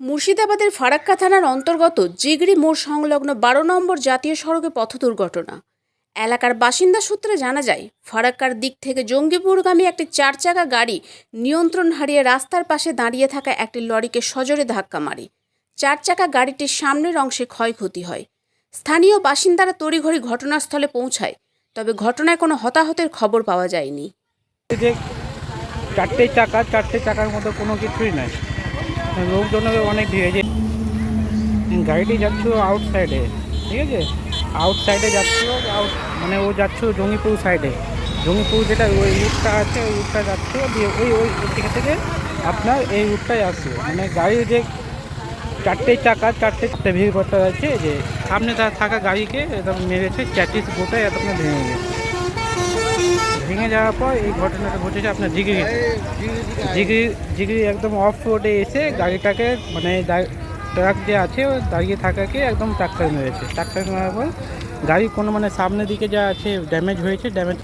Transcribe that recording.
মুর্শিদাবাদের ফারাক্কা থানার অন্তর্গত জিগড়ি মোড় সংলগ্ন বারো নম্বর জাতীয় সড়কে পথ দুর্ঘটনা এলাকার বাসিন্দা সূত্রে জানা যায়, ফারাক্কার দিক থেকে জঙ্গিপুরগামী একটি চার চাকা গাড়ি নিয়ন্ত্রণ হারিয়ে রাস্তার পাশে দাঁড়িয়ে থাকা একটি লরিকে সজোরে ধাক্কা মারে। চার চাকা গাড়িটির সামনের অংশে ক্ষয়ক্ষতি হয়। স্থানীয় বাসিন্দারা তড়িঘড়ি ঘটনাস্থলে পৌঁছায়, তবে ঘটনায় কোনো হতাহতের খবর পাওয়া যায়নি। চারটে চাকা, চারটে চাকার মধ্যে কোনো কিছুই নাই। লোকজনের অনেক ভিড় যে গাড়িটি যাচ্ছিল আউটসাইডে ঠিক আছে? আউটসাইডে যাচ্ছিল আউট মানে ও যাচ্ছিল জঙ্গিপুর সাইডে জঙ্গিপুর যেটা ওই রুটটা আছে, ওই রুটটা যাচ্ছিল দিয়ে ওই ওই দিক থেকে আপনার এই রুটটাই আসছে মানে গাড়ির যে চারটে চাকা, চারটে চারটে ভিড় করতে যাচ্ছে যে সামনে থাকা গাড়িকে একদম মেরেছে, চ্যাটিস গোটায় একদম ভেঙে গেছে। ভেঙে যাওয়ার পর এই ঘটনাটা ঘটেছে আপনার জিগিরি জিগিরি জিগিরি একদম অফ রোডে এসে গাড়িটাকে মানে ট্রাক যে আছে ও দাঁড়িয়ে থাকাকে একদম টাক্কার মেরেছে। টাক্কার মারার পর গাড়ি কোনো মানে সামনের দিকে যা আছে ড্যামেজ হয়েছে ড্যামেজ